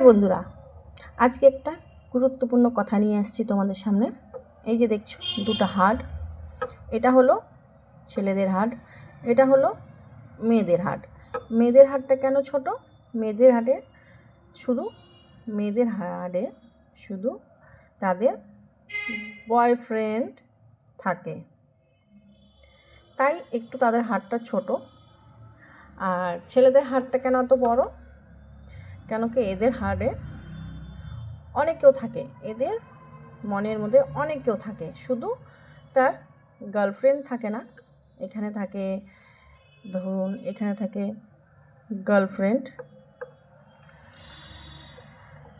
বন্ধুরা, আজকে একটা গুরুত্বপূর্ণ কথা নিয়ে এসেছি তোমাদের সামনে। এই যে দেখছ, দুটো হাড়। এটা হলো ছেলেদের হাড়, এটা হলো মেয়েদের হাড়। মেয়েদের হাড়টা কেন ছোট? মেয়েদের হাড়ে শুধু, মেয়েদের হাড়ে শুধু তাদের বয়ফ্রেন্ড থাকে। তাই একটু তাদের হাড়টা ছোট। আর ছেলেদের হাড়টা কেন এত বড়? কেন কি এদের হাড়ে অনেক কেউ থাকে, এদের মনের মধ্যে অনেক কেউ থাকে। শুধু তার গার্লফ্রেন্ড থাকে না, এখানে থাকে, ধরুন এখানে থাকে গার্লফ্রেন্ড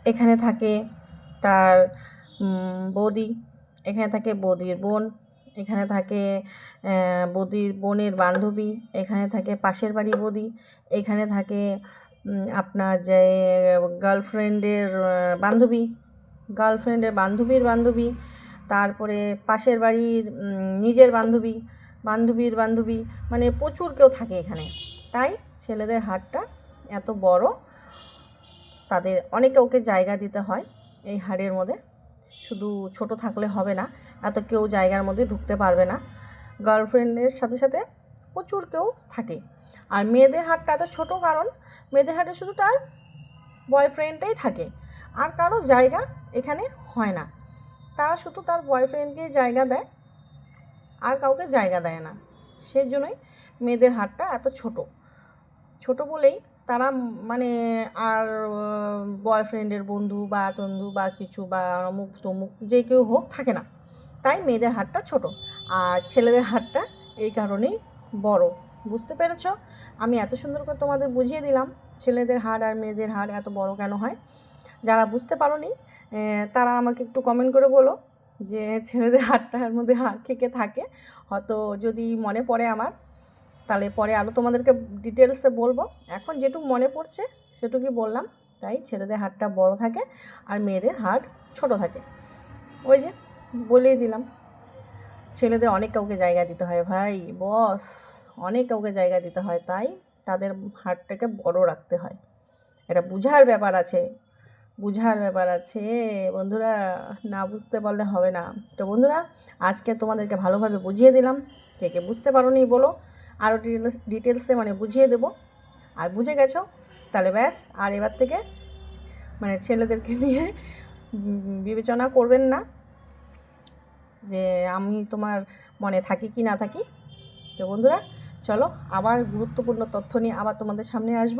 এখানে থাকে তার বৌদি, এখানে থাকে বৌদির বোন, এখানে থাকে বৌদির বোনের বান্ধবী, এখানে থাকে পাশের বাড়ি বৌদি, এখানে থাকে আপনার যে গার্লফ্রেন্ডের বান্ধবী গার্লফ্রেন্ডের বান্ধবীর বান্ধবী, তারপরে পাশের বাড়ির নিজের বান্ধবী, বান্ধবীর বান্ধবী মানে প্রচুর কেউ থাকে এখানে। তাই ছেলেদের হাটটা এত বড়, তাদের অনেকে ওকে জায়গা দিতে হয় এই হাড়ের মধ্যে। শুধু ছোট থাকলে হবে না, এত কেউ জায়গার মধ্যে ঢুকতে পারবে না। গার্লফ্রেন্ডের সাথে সাথে প্রচুর কেউ থাকে। আর মেয়েদের হাটটা এত ছোটো কারণ, মেয়েদের হাটে শুধু তার বয়ফ্রেন্ডটাই থাকে। আর কারও জায়গা এখানে হয় না। তারা শুধু তার বয়ফ্রেন্ডকে জায়গা দেয়, আর কাউকে জায়গা দেয় না। সেই জন্যই মেয়েদের হাটটা এত ছোট। ছোট বলেই তারা মানে আর বয়ফ্রেন্ডের বন্ধু বা তন্ধু বা কিছু বা অমুক তমুক যে কেউ হোক থাকে না। তাই মেয়েদের হাটটা ছোট। আর ছেলেদের হাটটা এই কারণেই বড়। বুঝতে পেরেছ? আমি এত সুন্দর করে তোমাদের বুঝিয়ে দিলাম, ছেলেদের হাড় আর মেয়েদের হাড় এত বড় কেন হয়? যারা বুঝতে পারোনি তারা আমাকে একটু কমেন্ট করে বলো যে, ছেলেদের হাড়টার মধ্যে হাড় থেকে থাকে? হয়তো যদি মনে পড়ে আমার, তাহলে পরে আরও তোমাদেরকে ডিটেলসে বলব। এখন যেটুকু মনে পড়ছে, সেটুকুই বললাম। তাই ছেলেদের হাড়টা বড় থাকে আর মেয়েদের হাড় ছোট থাকে। ওই যে, বলেই দিলাম। ছেলেদের অনেক কাউকে জায়গা দিতে হয় ভাই, বস, অনেক কাউকে জায়গা দিতে হয়, তাই তাদের হাড়টাকে বড় রাখতে হয়। এটা বুঝার ব্যাপার আছে, বুঝার ব্যাপার আছে। বন্ধুরা, না বুঝতে পারলে হবে না। তো বন্ধুরা, আজকে তোমাদেরকে ভালোভাবে বুঝিয়ে দিলাম। কে কে বুঝতে পারো নি বলো। আরও ডিটেলস ডিটেলসে মানে বুঝিয়ে দেবো। আর বুঝে গেছো? তাহলে ব্যাস, আর এবার থেকে মানে ছেলেদেরকে নিয়ে বিবেচনা করবেন না। যে আমি তোমার মনে থাকি কি না থাকি? তো বন্ধুরা, চলো আবার গুরুত্বপূর্ণ তথ্য নিয়ে আবার তোমাদের সামনে আসব।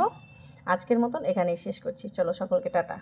আজকের মতন এখানেই শেষ করছি। চলো সকলকে টাটা।